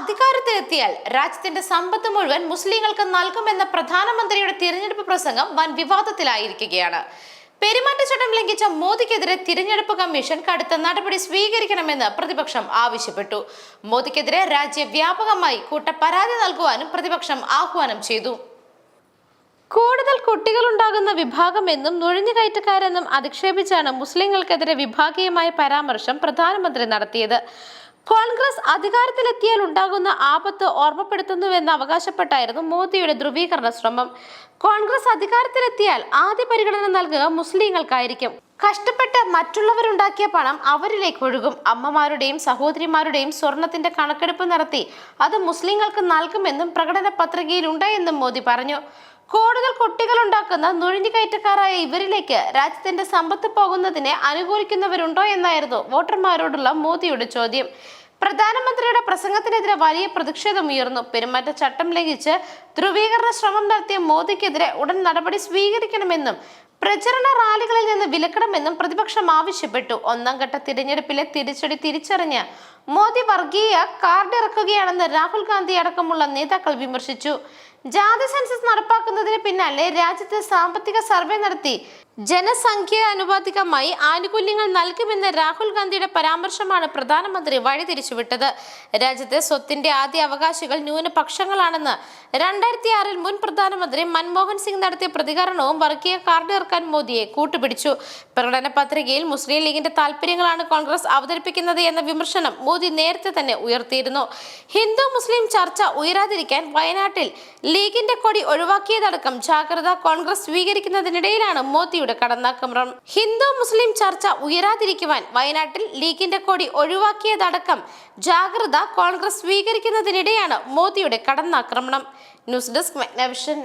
അധികാരത്തിലെത്തിയാൽ രാജ്യത്തിന്റെ സമ്പത്ത് മുഴുവൻ മുസ്ലിങ്ങൾക്ക് നൽകുമെന്ന പ്രധാനമന്ത്രിയുടെ തിരഞ്ഞെടുപ്പ് പ്രസംഗം വൻ വിവാദത്തിലായിരിക്കുകയാണ്. പെരുമാറ്റച്ചട്ടം ലംഘിച്ച മോദിക്കെതിരെ തിരഞ്ഞെടുപ്പ് കമ്മീഷൻ കടുത്ത നടപടി സ്വീകരിക്കണമെന്ന് പ്രതിപക്ഷം ആവശ്യപ്പെട്ടു. മോദിക്കെതിരെ രാജ്യവ്യാപകമായി കൂട്ട പരാതി നൽകുവാനും പ്രതിപക്ഷം ആഹ്വാനം ചെയ്തു. കൂടുതൽ കുട്ടികളുണ്ടാകുന്ന വിഭാഗമെന്നും നുഴഞ്ഞുകയറ്റക്കാരെന്നും അധിക്ഷേപിച്ചാണ് മുസ്ലിങ്ങൾക്കെതിരെ വിഭാഗീയമായ പരാമർശം പ്രധാനമന്ത്രി നടത്തിയത്. കോൺഗ്രസ് അധികാരത്തിലെത്തിയാൽ ഉണ്ടാകുന്ന ആപത്ത് ഓർമ്മപ്പെടുത്തുന്നുവെന്ന് അവകാശപ്പെട്ടായിരുന്നു മോദിയുടെ ധ്രുവീകരണ ശ്രമം. കോൺഗ്രസ് അധികാരത്തിലെത്തിയാൽ ആദ്യ പരിഗണന നൽകുക മുസ്ലിങ്ങൾക്കായിരിക്കും. കഷ്ടപ്പെട്ട് മറ്റുള്ളവരുണ്ടാക്കിയ പണം അവരിലേക്ക് ഒഴുകും. അമ്മമാരുടെയും സഹോദരിമാരുടെയും സ്വർണത്തിന്റെ കണക്കെടുപ്പ് നടത്തി അത് മുസ്ലിങ്ങൾക്ക് നൽകുമെന്നും പ്രകടന പത്രികയിൽ എന്നും മോദി പറഞ്ഞു. കൂടുതൽ കുട്ടികൾ ഉണ്ടാക്കുന്ന നുഴഞ്ഞുകയറ്റക്കാരായ ഇവരിലേക്ക് രാജ്യത്തിന്റെ സമ്പത്ത് പോകുന്നതിനെ അനുകൂലിക്കുന്നവരുണ്ടോ എന്നായിരുന്നു വോട്ടർമാരോടുള്ള മോദിയുടെ ചോദ്യം. പ്രധാനമന്ത്രിയുടെ പ്രസംഗത്തിനെതിരെ വലിയ പ്രതിഷേധം ഉയർന്നു. പെരുമാറ്റച്ചട്ടം ലംഘിച്ച് ധ്രുവീകരണ ശ്രമം നടത്തിയ മോദിക്കെതിരെ ഉടൻ നടപടി സ്വീകരിക്കണമെന്നും പ്രചരണ റാലികളിൽ നിന്ന് വിലക്കണമെന്നും പ്രതിപക്ഷം ആവശ്യപ്പെട്ടു. ഒന്നാം ഘട്ട തിരഞ്ഞെടുപ്പിലെ തിരിച്ചടി തിരിച്ചറിഞ്ഞ് മോദി വർഗീയ കാർഡ് ഇറക്കുകയാണെന്ന് രാഹുൽ ഗാന്ധി അടക്കമുള്ള നേതാക്കൾ വിമർശിച്ചു. ജാതി സെൻസസ് നടപ്പാക്കുന്നതിന് പിന്നാലെ രാജ്യത്ത് സാമ്പത്തിക സർവേ നടത്തി ജനസംഖ്യ അനുപാതികമായി ആനുകൂല്യങ്ങൾ നൽകുമെന്ന രാഹുൽ ഗാന്ധിയുടെ പരാമർശമാണ് പ്രധാനമന്ത്രി വഴിതിരിച്ചുവിട്ടത്. രാജ്യത്തെ സ്വത്തിന്റെ ആദ്യ അവകാശികൾ ന്യൂനപക്ഷങ്ങളാണെന്ന് രണ്ടായിരത്തി ആറിൽ മുൻ പ്രധാനമന്ത്രി മൻമോഹൻ സിംഗ് നടത്തിയ പ്രതികരണവും വർഗീയ കാർഡ് ഇറക്കാൻ മോദിയെ കൂട്ടുപിടിച്ചു. പ്രകടന പത്രികയിൽ മുസ്ലിം ലീഗിന്റെ താല്പര്യങ്ങളാണ് കോൺഗ്രസ് അവതരിപ്പിക്കുന്നത് എന്ന വിമർശനം മോദി നേരത്തെ തന്നെ ഉയർത്തിയിരുന്നു. ഹിന്ദു മുസ്ലിം ചർച്ച ഉയരാതിരിക്കാൻ വയനാട്ടിൽ ലീഗിന്റെ കൊടി ഒഴിവാക്കിയതടക്കം ജാഗ്രത കോൺഗ്രസ് സ്വീകരിക്കുന്നതിനിടയിലാണ് മോദിയുടെ കടന്നാക്രമണം. ഹിന്ദു മുസ്ലിം ചർച്ച ഉയരാതിരിക്കുവാൻ വയനാട്ടിൽ ലീഗിന്റെ കൊടി ഒഴിവാക്കിയതടക്കം ജാഗ്രത കോൺഗ്രസ് സ്വീകരിക്കുന്നതിനിടെയാണ് മോദിയുടെ കടന്നാക്രമണം. News desk Megnavision.